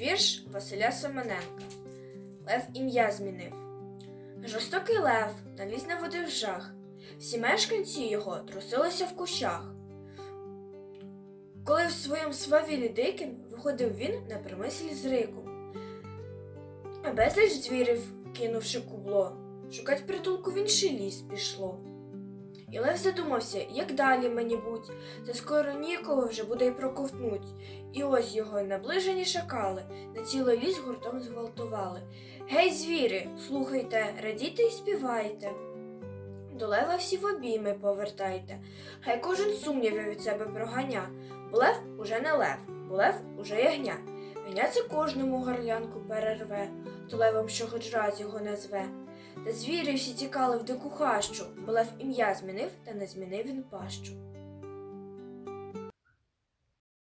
Вірш Василя Семененка. Лев ім'я змінив. Жорстокий лев наліз на води в жах. Всі мешканці його трусилися в кущах. Коли в своєму свавілі диким виходив він на примислі з риком. А безліч звірів, кинувши кубло, шукать притулку в інший ліс пішло. І Лев задумався, як далі мені будь, та скоро нікого вже буде й проковтнуть. І ось його наближені шакали, на цілий ліс гуртом зґвалтували. Гей, звіри, слухайте, радійте і співайте. До лева всі в обійми повертайте, хай кожен сумніви від себе проганя, бо лев уже не лев, бо лев уже ягня. Ягня це кожному горлянку перерве, то левом що хоч раз його назве. Та звірі всі тікали в дику хащу, бо лев ім'я змінив, та не змінив він пащу.